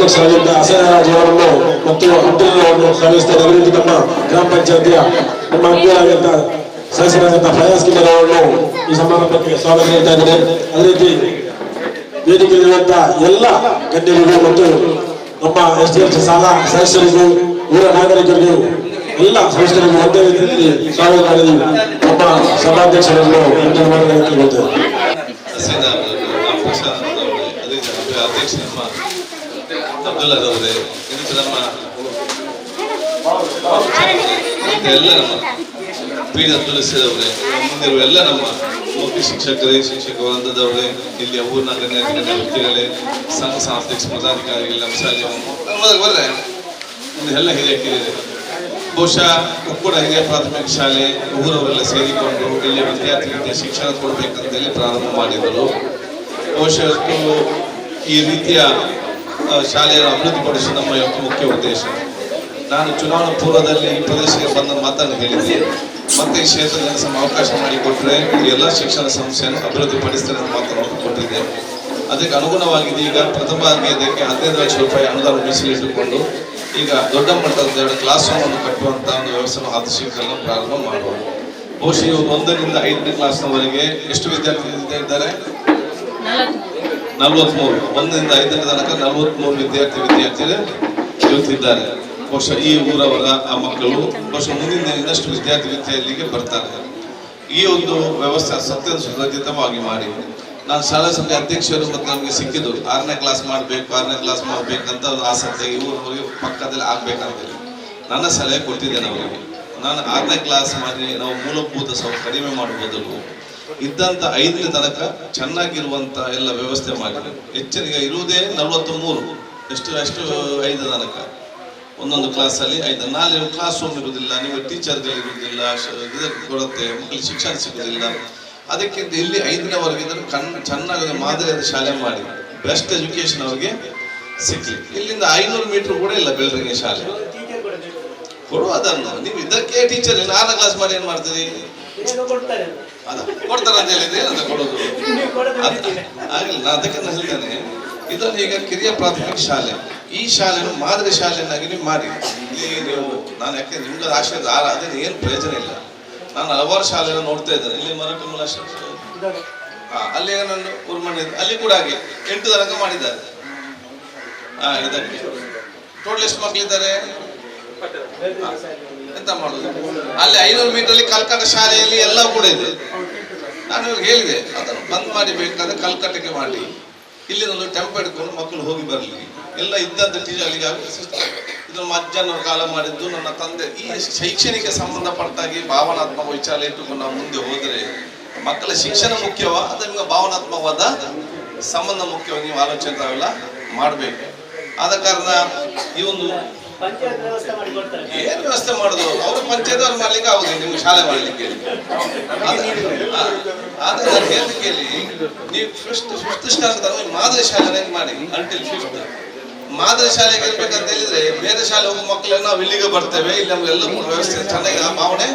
ಉಪಾಧ್ಯಕ್ಷರಾಗಿದ್ದ ಅವರನ್ನು ಮತ್ತು ಅಬ್ದುಲ್ ಅವರನ್ನು ಸ್ವಾಗತಿಸ್ತಾರೆ ಅದೇ ರೀತಿ ನಮ್ಮ ಗ್ರಾಮ ಪಂಚಾಯತಿಯ ನಮ್ಮ ಅಭ್ಯರಾಗಿದ್ದ ಸದಸ್ಯರಾದಂತಹ ಫಯಾಸ್ ಕಿಲ್ಲರ್ ಅವರನ್ನು ಈ ಸಮಾರಂಭಕ್ಕೆ ಸ್ವಾಗತ ನೀಡ್ತಾ ಇದ್ದಾರೆ ಅದೇ ರೀತಿ ವೇದಿಕೆಯಲ್ಲಿರುವಂತಹ ಎಲ್ಲ ಗಣ್ಯರಿಗೂ ಮತ್ತು ನಮ್ಮ ಎಸ್ ಡಿ ಎಫ್ ಸಾಲ ಸದಸ್ಯರಿಗೂ, ಊರ ನಾಗರಿಕರಿಗೂ, ಎಲ್ಲ ಸದಸ್ಯರಿಗೂ ಒಂದೇ ರೀತಿಯಲ್ಲಿ ಸ್ವಾಗತ ಮಾಡಿದ್ದೀವಿ. ನಮ್ಮ ಸಭಾಧ್ಯಕ್ಷರನ್ನು ಅಧ್ಯಕ್ಷ, ನಮ್ಮ ಅಬ್ದುಲ್ಲಾ ಅವರೇ, ಇದು ನಮ್ಮ ಎಲ್ಲ ನಮ್ಮ ಪಿ ಡಿ ಅವರೇ ಮುಂದಿರುವ ಎಲ್ಲ ನಮ್ಮ ಮುಖ್ಯ ಶಿಕ್ಷಕರೇ ಶಿಕ್ಷಕ ವೃಂದದವರೇ ಇಲ್ಲಿ ಊರಿನ ಗಣ್ಯ ಗಣ್ಯ ವ್ಯಕ್ತಿಗಳೇ, ಸಂಘ ಸಾಂಸ್ಥಿಕ ಪದಾಧಿಕಾರಿಗಳು ನಮ್ಮ ಬರ್ರೆ ಒಂದು ಎಲ್ಲ ಹಿರಿಯ ಕಿರಿಯರೇ ಬಹುಶಃ ಉಕ್ಕುಡ ಹಿರಿಯ ಪ್ರಾಥಮಿಕ ಶಾಲೆ, ಊರವರೆಲ್ಲ ಸೇರಿಕೊಂಡು ಇಲ್ಲಿ ವಿದ್ಯಾರ್ಥಿಗಳಿಗೆ ಶಿಕ್ಷಣ ಕೊಡಬೇಕಂತೇಳಿ ಪ್ರಾರಂಭ ಮಾಡಿದರು ಬಹುಶಃ ಈ ರೀತಿಯ ಶಾಲೆಯನ್ನು ಅಭಿವೃದ್ಧಿಪಡಿಸುವುದು ನಮ್ಮ ಇವತ್ತು ಮುಖ್ಯ ಉದ್ದೇಶ. ನಾನು ಚುನಾವಣಾ ಪೂರ್ವದಲ್ಲಿ ಈ ಪ್ರದೇಶಕ್ಕೆ ಬಂದ ಮಾತನ್ನು ಹೇಳಿದ್ದೆ. ಮತ್ತೆ ಈ ಕ್ಷೇತ್ರದಲ್ಲಿ ಸಮ ಅವಕಾಶ ಮಾಡಿಕೊಟ್ರೆ ಎಲ್ಲ ಶಿಕ್ಷಣ ಸಂಸ್ಥೆಯನ್ನು ಅಭಿವೃದ್ಧಿಪಡಿಸ್ತಾರೆ ಅಂತ ಮಾತನ್ನು ಕೊಟ್ಟಿದ್ದೆ ಅದಕ್ಕೆ ಅನುಗುಣವಾಗಿ ಈಗ ಪ್ರಥಮ ಇದಕ್ಕೆ ಹದಿನೈದು ಲಕ್ಷ ರೂಪಾಯಿ ಅನುದಾನ ಮೀಸಲಿಟ್ಟುಕೊಂಡು ಈಗ ದೊಡ್ಡ ಮಟ್ಟದ ಎರಡು ಕ್ಲಾಸ್ ರೂಮ್ ಅನ್ನು ಕಟ್ಟುವಂತಹ ಒಂದು ವ್ಯವಸ್ಥೆ ಆದ ಶೀಘ್ರ ಪ್ರಾರಂಭ ಮಾಡುವ. ಬಹುಶಃ ಒಂದರಿಂದ ಐದನೇ ಕ್ಲಾಸ್ನವರೆಗೆ ಎಷ್ಟು ವಿದ್ಯಾರ್ಥಿ ಇದ್ದಾರೆ ನಲವತ್ಮೂರು, ಒಂದರಿಂದ ಐದನೇ ತನಕ ನಲವತ್ಮೂರು ವಿದ್ಯಾರ್ಥಿ ವಿದ್ಯಾರ್ಥಿಗಳು ಇರುತ್ತಿದ್ದಾರೆ. ವರ್ಷ ಈ ಊರವರ ಆ ಮಕ್ಕಳು ವರ್ಷ ಮುಂದಿನ ದಿನದಷ್ಟು ವಿದ್ಯಾರ್ಥಿ ವಿದ್ಯಾರ್ಥಿಗೆ ಬರ್ತಾರೆ. ಈ ಒಂದು ವ್ಯವಸ್ಥೆ ಸತ್ಯ ಸುಸಜ್ಜಿತವಾಗಿ ಮಾಡಿ. ನಾನು ಶಾಲಾ ಸಮಿತಿ ಅಧ್ಯಕ್ಷರು ಮತ್ತು ನಮಗೆ ಸಿಕ್ಕಿದ್ದು, ಆರನೇ ಕ್ಲಾಸ್ ಮಾಡಬೇಕು, ಆರನೇ ಕ್ಲಾಸ್ ಮಾಡಬೇಕಂತ ಒಂದು ಆಸಕ್ತಿ ಈ ಊರವರಿಗೆ ಪಕ್ಕದಲ್ಲಿ ಆಗ್ಬೇಕಂತೇಳಿ ನನ್ನ ಸಲಹೆ ಕೊಟ್ಟಿದ್ದೇನೆ ಅವರಿಗೆ. ನಾನು ಆರನೇ ಕ್ಲಾಸ್ ಮಾಡಿ ನಾವು ಮೂಲಭೂತ ಸೌ, ಕಡಿಮೆ ಮಾಡುವ ಇದ್ದಂತ ಐದನೇ ತನಕ ಚೆನ್ನಾಗಿರುವಂತ ಎಲ್ಲ ವ್ಯವಸ್ಥೆ ಮಾಡಿದೆ ಎಚ್ಚರಿಕೆ ಇರುವುದೇ ನಲವತ್ತು ಮೂರು ಎಷ್ಟು, ಅಷ್ಟು ಐದು ತನಕ. ಒಂದೊಂದು ಕ್ಲಾಸಲ್ಲಿ ಐದು. ನಾಳೆ ಕ್ಲಾಸ್ ರೂಮ್ ಇರುವುದಿಲ್ಲ. ನೀವು ಟೀಚರ್ಗಳು ಇರುವುದಿಲ್ಲ. ಶ- ಇದು ಕೊಡುತ್ತೆ ಮಕ್ಕಳಿಗೆ ಶಿಕ್ಷಣ ಸಿಗುವುದಿಲ್ಲ. ಅದಕ್ಕಿಂತ ಇಲ್ಲಿ ಐದನೇವರೆಗೆ ಇದನ್ನು ಕಣ್, ಚೆನ್ನಾಗಿ ಮಾದರಿಯಾದ ಶಾಲೆ ಮಾಡಿ. ಬೆಸ್ಟ್ ಎಜುಕೇಶನ್ ಅವರಿಗೆ ಸಿಕ್ಕಿ ಇಲ್ಲಿಂದ ಐನೂರು ಮೀಟರ್ ಕೂಡ ಇಲ್ಲ ಬೆಳರಿಗೆ ಶಾಲೆ. ಕೊಡುವ ಅದನ್ನು. ನೀವು ಇದಕ್ಕೆ ಟೀಚರ್ ಆರನೇ ಕ್ಲಾಸ್ ಮಾಡಿ ಏನು ಮಾಡ್ತೀರಿ? ಅದ ಕೊಡ್ತಾರೆ ಅಂತ ಹೇಳಿದ್ರೆ ಏನಂತ ಕೊಡೋದು? ಆಗಿಲ್ಲ ಅದಕ್ಕೆ ನಾನು ಹೇಳ್ತೇನೆ ಇದನ್ನು ಈಗ ಕಿರಿಯ ಪ್ರಾಥಮಿಕ ಶಾಲೆ. ಈ ಶಾಲೆಯನ್ನು ಮಾದರಿ ಶಾಲೆಯನ್ನಾಗಿ ನೀವು ಮಾಡಿ. ನೀವು, ನಾನು ಯಾಕೆ ನಿಮ್ಗೆ ಆಶಯ ಅದೇನು ಏನು ಪ್ರಯೋಜನ ಇಲ್ಲ. ನಾನು ಹಲವಾರು ಶಾಲೆಯನ್ನು ನೋಡ್ತಾ ಇದ್ದೇನೆ. ಇಲ್ಲಿ ಮರಕಮಲ ಹಾ, ಅಲ್ಲಿ ನಾನು ಉರ್ಮಣ್ಣ ಅಲ್ಲಿ ಕೂಡ ಹಾಗೆ, ಎಂಟು ತನಕ ಮಾಡಿದ್ದಾರೆ. ಹಾ, ಇದಕ್ಕೆ. ಟೋಟಲ್ ಎಷ್ಟು ಮಕ್ಕಳಿದ್ದಾರೆ. ಎಂತ ಮಾಡುದು? ಅಲ್ಲಿ ಐನೂರು ಮೀಟರ್ ಅಲ್ಲಿ ಕಲ್ಕಟ್ಟ ಶಾಲೆಯಲ್ಲಿ ಎಲ್ಲ ಕೂಡ ಇದೆ. ನಾನು ಹೇಳಿದೆ, ಅದನ್ನು ಬಂದ್ ಮಾಡಿ ಬೇಕಾದ್ರೆ ಕಲ್ಕಟ್ಟಕ್ಕೆ ಮಾಡಿ. ಇಲ್ಲಿ ಒಂದು ಟೆಂಪೋ ಇಟ್ಕೊಂಡು ಮಕ್ಕಳು ಹೋಗಿ ಬರಲಿ. ಎಲ್ಲ ಇದ್ದಂತ ಟೀಚರ್ ಅಲ್ಲಿಗೆ ಇದು ಅಜ್ಜನವ್ರ ಕಾಲ ಮಾಡಿದ್ದು ನನ್ನ ತಂದೆ. ಈ ಶೈಕ್ಷಣಿಕ ಸಂಬಂಧಪಟ್ಟಾಗಿ ಭಾವನಾತ್ಮಕ ವಿಚಾರ ಇಟ್ಟುಕೊಂಡು ನಾವು ಮುಂದೆ ಹೋದರೆ ಮಕ್ಕಳ ಶಿಕ್ಷಣ ಮುಖ್ಯವಾ? ನಿಮಗೆ ಭಾವನಾತ್ಮಕವಾದ ಸಂಬಂಧ ಮುಖ್ಯವಾಗಿ ನೀವು ಆಲೋಚನೆ ಮಾಡಬೇಕು. ಆದ ಕಾರಣ ಈ ಒಂದು ಏನ್ ವ್ಯವಸ್ಥೆ ಮಾಡುದು? ಅವರು ಪಂಚಾಯತ್ ಅವ್ರು ಮಾಡ್ಲಿಕ್ಕೆ ಆಗುದಿಲ್ಲ, ನಿಮ್ಗೆ ಶಾಲೆ ಮಾಡ್ಲಿಕ್ಕೆ. ಆದ್ರೆ ನಾನು ನೀವು ಫಿಫ್ತ್ ಫಿಫ್ತ್ ಸ್ಟ್ಯಾಂಡರ್ಡ್ ಮಾದರಿ ಶಾಲೆ ಮಾಡಿ ಅಂಟಿಲ್ ಫಿಫ್ತ್ ಮಾದರಿ ಶಾಲೆಗೆ ಇರ್ಬೇಕಂತ ಹೇಳಿದ್ರೆ, ಬೇರೆ ಶಾಲೆ ಹೋಗೋ ಮಕ್ಕಳನ್ನ ನಾವು ಇಲ್ಲಿಗೆ ಬರ್ತೇವೆ, ಇಲ್ಲಿ ನಮ್ಗೆಲ್ಲ ವ್ಯವಸ್ಥೆ ಚೆನ್ನಾಗಿ ಆ ಭಾವನೆ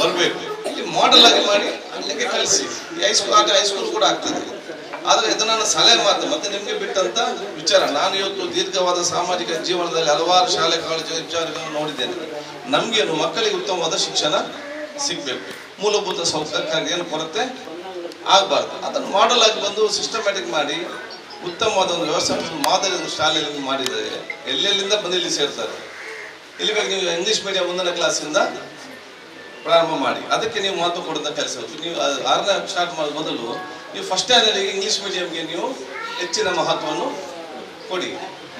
ಬರ್ಬೇಕು. ಇಲ್ಲಿ ಮಾಡೆಲ್ ಆಗಿ ಮಾಡಿ, ಅಲ್ಲಿಗೆ ಕಳಿಸಿ. ಹೈಸ್ಕೂಲ್ ಆಗ ಹೈಸ್ಕೂಲ್ ಕೂಡ ಆಗ್ತದೆ. ಆದ್ರೆ ಇದು ನನ್ನ ಸಲಹೆ ಮಾತು. ಮತ್ತೆ ನಿಮಗೆ ಬಿಟ್ಟಂತ ವಿಚಾರ. ನಾನು ಇವತ್ತು ದೀರ್ಘವಾದ ಸಾಮಾಜಿಕ ಜೀವನದಲ್ಲಿ ಹಲವಾರು ಶಾಲೆ, ಕಾಲೇಜು ವಿಚಾರಗಳನ್ನು ನೋಡಿದ್ದೇನೆ. ನಮಗೇನು ಮಕ್ಕಳಿಗೆ ಉತ್ತಮವಾದ ಶಿಕ್ಷಣ ಸಿಗ್ಬೇಕು. ಮೂಲಭೂತ ಸೌಕರ್ಯಕ್ಕಾಗಿ ಏನು ಕೊರತೆ ಆಗಬಾರ್ದು. ಅದನ್ನು ಮಾಡಲಾಗಿ ಬಂದು ಸಿಸ್ಟಮ್ಯಾಟಿಕ್ ಮಾಡಿ ಉತ್ತಮವಾದ ಒಂದು ವ್ಯವಸ್ಥೆ ಮಾದರಿ ಒಂದು ಶಾಲೆಯಲ್ಲಿ ಮಾಡಿದರೆ ಎಲ್ಲೆಲ್ಲಿಂದ ಬಂದು ಇಲ್ಲಿ ಸೇರ್ತಾರೆ? ಇಲ್ಲಿ ಬೇಕು ನೀವು ಇಂಗ್ಲೀಷ್ ಮೀಡಿಯಂ ಒಂದನೇ ಕ್ಲಾಸಿಂದ ಪ್ರಾರಂಭ ಮಾಡಿ. ಅದಕ್ಕೆ ನೀವು ಮಹತ್ವ ಕೊಡೋದ ಕೆಲಸ. ನೀವು ಆರನೇ ಸ್ಟಾರ್ಟ್ ಮಾಡೋ ಮೊದಲು ನೀವು ಫಸ್ಟ್ ಸ್ಟ್ಯಾಂಡರ್ಡಿಗೆ ಇಂಗ್ಲೀಷ್ ಮೀಡಿಯಮ್ಗೆ ನೀವು ಹೆಚ್ಚಿನ ಮಹತ್ವವನ್ನು ಕೊಡಿ.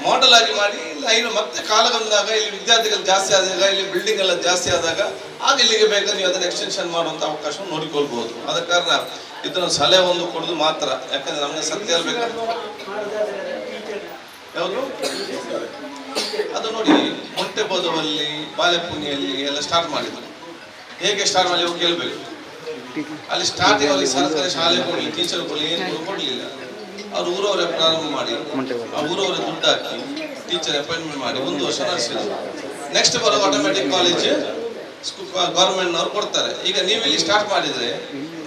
ಮಾಡೆಲ್ ಆಗಿ ಮಾಡಿ, ಇಲ್ಲ ಇನ್ನು ಮತ್ತೆ ಕಾಲ ಬಂದಾಗ ಇಲ್ಲಿ ವಿದ್ಯಾರ್ಥಿಗಳು ಜಾಸ್ತಿ ಆದಾಗ, ಇಲ್ಲಿ ಬಿಲ್ಡಿಂಗ್ ಎಲ್ಲ ಜಾಸ್ತಿ ಆದಾಗ, ಆಗ ಇಲ್ಲಿಗೆ ಬೇಕಾದ್ರೆ ನೀವು ಅದನ್ನು ಎಕ್ಸ್ಟೆನ್ಷನ್ ಮಾಡುವಂಥ ಅವಕಾಶವನ್ನು ನೋಡಿಕೊಳ್ಬಹುದು. ಆದ ಕಾರಣ, ಇದನ್ನು ಸಲಹೆ ಒಂದು ಕೊಡೋದು ಮಾತ್ರ. ಯಾಕಂದ್ರೆ ನಮಗೆ ಸತ್ಯ ಇರಬೇಕು ಯಾವುದು? ಅದು ನೋಡಿ ಮೊಂಟೆಬೋದವಲ್ಲಿ ಬಾಲೆಪುಣಿಯಲ್ಲಿ ಎಲ್ಲ ಸ್ಟಾರ್ಟ್ ಮಾಡಿದ್ರು. ಹೇಗೆ ಸ್ಟಾರ್ಟ್ ಮಾಡಿ ಕೇಳಬೇಕು. ಅಲ್ಲಿ ಸ್ಟಾರ್ಟಿಂಗ್ ಅಲ್ಲಿ ಸರ್ಕಾರಿ ಶಾಲೆ ಕೊಡಲಿ ಟೀಚರ್ ಕೊಡಲಿ ಏನು ಕೊಡಲಿಲ್ಲ. ಅವ್ರು ಊರವರೇ ಪ್ರಾರಂಭ ಮಾಡಿ ಆ ಊರವರೇ ದುಡ್ಡು ಹಾಕಿ ಟೀಚರ್ ಅಪಾಯಿಂಟ್ಮೆಂಟ್ ಮಾಡಿ ಒಂದು ವರ್ಷ ನಡೆಸಿದ್ರು ನೆಕ್ಸ್ಟ್ ಬರೋ ಆಟೋಮೆಟಿಕ್ ಕಾಲೇಜ್ ಗೌರ್ಮೆಂಟ್ನವ್ರು ಕೊಡ್ತಾರೆ. ಈಗ ನೀವು ಇಲ್ಲಿ ಸ್ಟಾರ್ಟ್ ಮಾಡಿದ್ರೆ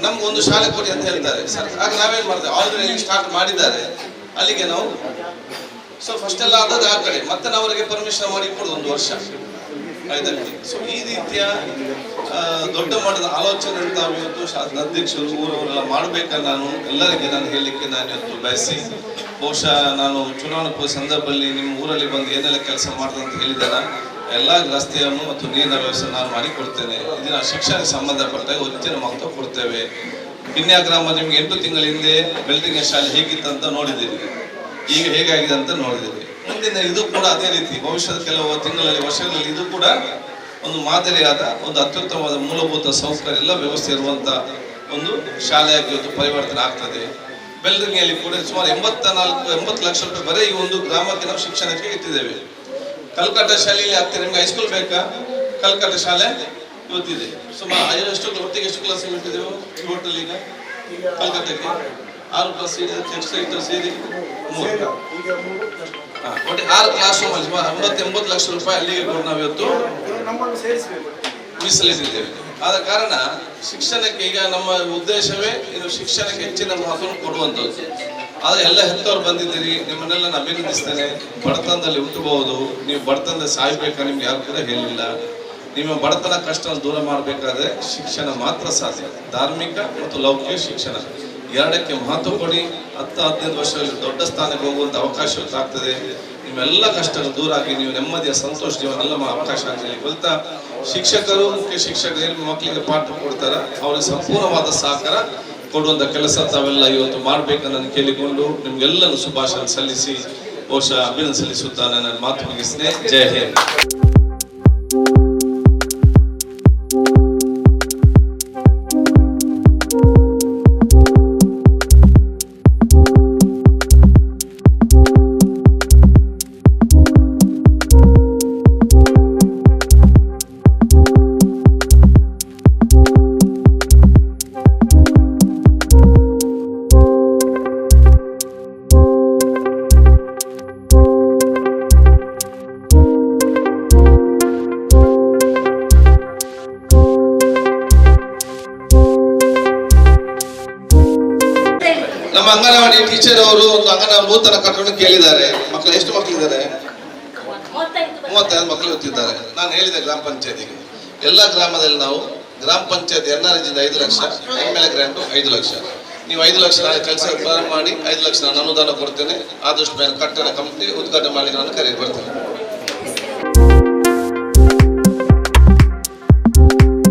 ನಮ್ಗೆ ಒಂದು ಶಾಲೆ ಕೊಡಿ ಅಂತ ಹೇಳ್ತಾರೆ. ಸರ್ ಆಗ ನಾವೇನು ಮಾಡ್ತೇವೆ? ಆಲ್ರೆಡಿ ಇಲ್ಲಿ ಸ್ಟಾರ್ಟ್ ಮಾಡಿದ್ದಾರೆ. ಅಲ್ಲಿಗೆ ನಾವು ಸೊ ಫಸ್ಟ್ ಎಲ್ಲ ಆದದ್ದು ಆ ಕಡೆ. ಮತ್ತೆ ನಾವು ಅವರಿಗೆ ಪರ್ಮಿಷನ್ ಮಾಡಿ ಕೊಡೋದು ಒಂದು ವರ್ಷ. ಸೊ ಈ ರೀತಿಯ ದೊಡ್ಡ ಮಟ್ಟದ ಆಲೋಚನೆ ಅಂತ ಇವತ್ತು ಶಾಸನ ಅಧ್ಯಕ್ಷರು, ಊರವರೆಲ್ಲ ಮಾಡ್ಬೇಕಂತ ನಾನು ಎಲ್ಲರಿಗೆ ನಾನು ಹೇಳಲಿಕ್ಕೆ ನಾನು ಇವತ್ತು ಬಯಸಿ, ಬಹುಶಃ ನಾನು ಚುನಾವಣಾ ಸಂದರ್ಭದಲ್ಲಿ ನಿಮ್ಮ ಊರಲ್ಲಿ ಬಂದು ಏನೆಲ್ಲ ಕೆಲಸ ಮಾಡ್ದೆ ಅಂತ ಹೇಳಿದಾರ ಎಲ್ಲ ರಸ್ತೆಯನ್ನು ಮತ್ತು ನೀರಿನ ವ್ಯವಸ್ಥೆ ನಾನು ಮಾಡಿಕೊಡ್ತೇನೆ. ಇದನ್ನ ಶಿಕ್ಷಣಕ್ಕೆ ಸಂಬಂಧಪಟ್ಟಾಗ ಹೆಚ್ಚಿನ ಮಹತ್ವ ಕೊಡ್ತೇವೆ. ಪಿನ್ಯಾ ಗ್ರಾಮ ನಿಮ್ಗೆ ಎಂಟು ತಿಂಗಳ ಹಿಂದೆ ಬೆಲ್ಡಿಂಗ್ ಶಾಲೆ ಹೇಗಿತ್ತಂತ ನೋಡಿದ್ದೀರಿ. ಈಗ ಹೇಗಾಗಿದೆ ಅಂತ ನೋಡಿದ್ದೀರಿ. ಮುಂದಿನ ಇದು ಕೂಡ ಅದೇ ರೀತಿ, ಭವಿಷ್ಯದ ಕೆಲವು ತಿಂಗಳಲ್ಲಿ, ವರ್ಷಗಳಲ್ಲಿ ಇದು ಕೂಡ ಒಂದು ಮಾದರಿಯಾದ, ಒಂದು ಅತ್ಯುತ್ತಮವಾದ ಮೂಲಭೂತ ಸೌಕರ್ಯ ಎಲ್ಲ ವ್ಯವಸ್ಥೆ ಇರುವಂತ ಒಂದು ಶಾಲೆಯಾಗಿ ಇವತ್ತು ಪರಿವರ್ತನೆ ಆಗ್ತದೆ. ಬೆಳ್ತಂಗಿಯಲ್ಲಿ ಕೂಡ ಸುಮಾರು ಎಂಬತ್ತ ನಾಲ್ಕು ಎಂಬತ್ತು ಲಕ್ಷ ರೂಪಾಯಿ ಬರೀ ಈ ಒಂದು ಗ್ರಾಮಕ್ಕೆ ನಾವು ಶಿಕ್ಷಣಕ್ಕೆ ಇಟ್ಟಿದ್ದೇವೆ. ಕಲ್ಕಟ್ಟ ಶಾಲೆಯಲ್ಲಿ ಆಗ್ತದೆ ನಿಮ್ಗೆ ಹೈಸ್ಕೂಲ್ ಬೇಕಾ? ಕಲ್ಕಟ್ಟ ಶಾಲೆ ಇವತ್ತಿದೆ. ಸುಮಾರು ಎಷ್ಟು ಒಟ್ಟಿಗೆ ಎಷ್ಟು ಕ್ಲಾಸ್ ಇಟ್ಟಿದ್ದೇವೆ? ಟೋಟಲ್ ಈಗ? ಕಲ್ಕಟ್ಟಕ್ಕೆ ಆರು ಕ್ಲಾಸ್ ಇಟ್ಟು ಸೇರಿ ಮೂರು. ಒಟ್ಟು ಆರು ಕ್ಲಾಸ್ ರೂಮ್ ಎಂಬತ್ತು ಲಕ್ಷ ರೂಪಾಯಿ ಅಲ್ಲಿಗೆ ಕೊಟ್ಟು ನಾವಿವತ್ತು ಮೀಸಲಿಟ್ಟಿದ್ದೇವೆ. ಆದ ಕಾರಣ ಶಿಕ್ಷಣಕ್ಕೆ ಈಗ ನಮ್ಮ ಉದ್ದೇಶವೇ ಇದು ಶಿಕ್ಷಣಕ್ಕೆ ಹೆಚ್ಚಿನ ಮಹತ್ವವನ್ನು ಕೊಡುವಂಥದ್ದು. ಆದರೆ ಎಲ್ಲ ಹೆತ್ತವರು ಬಂದಿದ್ದೀರಿ ನಿಮ್ಮನ್ನೆಲ್ಲ ನಾನು ಅಭಿನಂದಿಸ್ತೇನೆ. ಬಡತನದಲ್ಲಿ ಹುಟ್ಟಬಹುದು. ನೀವು ಬಡತನದ ಸಾಯ್ಬೇಕಾ ನಿಮ್ಗೆ ಯಾರು ಕೂಡ ಹೇಳಿಲ್ಲ. ನಿಮ್ಮ ಬಡತನ ಕಷ್ಟ ದೂರ ಮಾಡಬೇಕಾದ್ರೆ ಶಿಕ್ಷಣ ಮಾತ್ರ ಸಾಧ್ಯ. ಧಾರ್ಮಿಕ ಮತ್ತು ಲೌಕಿಕ ಶಿಕ್ಷಣ. ಎರಡಕ್ಕೆ ಮಹತ್ವ ಕೊಡಿ. ಹತ್ತು, ಹದಿನೈದು ವರ್ಷಗಳಲ್ಲಿ ದೊಡ್ಡ ಸ್ಥಾನಕ್ಕೆ ಹೋಗುವಂತ ಅವಕಾಶ ಆಗ್ತದೆ ನಿಮ್ಮೆಲ್ಲ ಕಷ್ಟಗಳು ದೂರ ಆಗಿ ನೀವು ನೆಮ್ಮದಿಯ ಸಂತೋಷ ಜೀವನ ಅವಕಾಶ ಆಗಲಿ ಕೊಲ್ತಾ ಶಿಕ್ಷಕರು, ಮುಖ್ಯ ಶಿಕ್ಷಕರು, ಏನು ಮಕ್ಕಳಿಗೆ ಪಾಠ ಕೊಡ್ತಾರ, ಅವ್ರಿಗೆ ಸಂಪೂರ್ಣವಾದ ಸಹಕಾರ ಕೊಡುವಂತ ಕೆಲಸ ತಾವೆಲ್ಲ ಇವತ್ತು ಮಾಡ್ಬೇಕನ್ನ ನಾನು ಕೇಳಿಕೊಂಡು ನಿಮ್ಗೆಲ್ಲರೂ ಶುಭಾಶಯ ಸಲ್ಲಿಸಿ, ಬಹುಶಃ ಅಭಿನಂದ ಸಲ್ಲಿಸುತ್ತಾ ನನ್ನ ಮಾತು ಮುಗಿಸ್ತೇನೆ ಜಯ ಹಿಂದ್. ಟೀಚರ್ ಅವರು ಒಂದು ಅಂಗನ ನೂತನ ಕಟ್ಟಡ ಕೇಳಿದ್ದಾರೆ. ಮಕ್ಕಳು ಎಷ್ಟು ಮಕ್ಕಳಿದ್ದಾರೆ? ಮೂವತ್ತೈದು ಮಕ್ಕಳು ಓದ್ತಿದ್ದಾರೆ ನಾನು ಹೇಳಿದೆ ಗ್ರಾಮ ಪಂಚಾಯತಿಗೆ. ಎಲ್ಲ ಗ್ರಾಮದಲ್ಲಿ ನಾವು ಗ್ರಾಮ ಪಂಚಾಯತ್ ಎನ್ ಆರ್ ಐದು ಲಕ್ಷ, ಎಂ ಎಲ್ ಗ್ರಾಂಟು ಐದು ಲಕ್ಷ. ನೀವು ಐದು ಲಕ್ಷ ನಾಳೆ ಕೆಲಸ ಮಾಡಿ, ಐದು ಲಕ್ಷ ನಾನು ಅನುದಾನ ಕೊಡ್ತೇನೆ. ಆದಷ್ಟು ಮೇಲೆ ಕಟ್ಟಡ ಕಂಪ್ನಿ ಉದ್ಘಾಟನೆ ಮಾಡಲಿಕ್ಕೆ ನಾನು ಕರೆದು ಬರ್ತೇನೆ.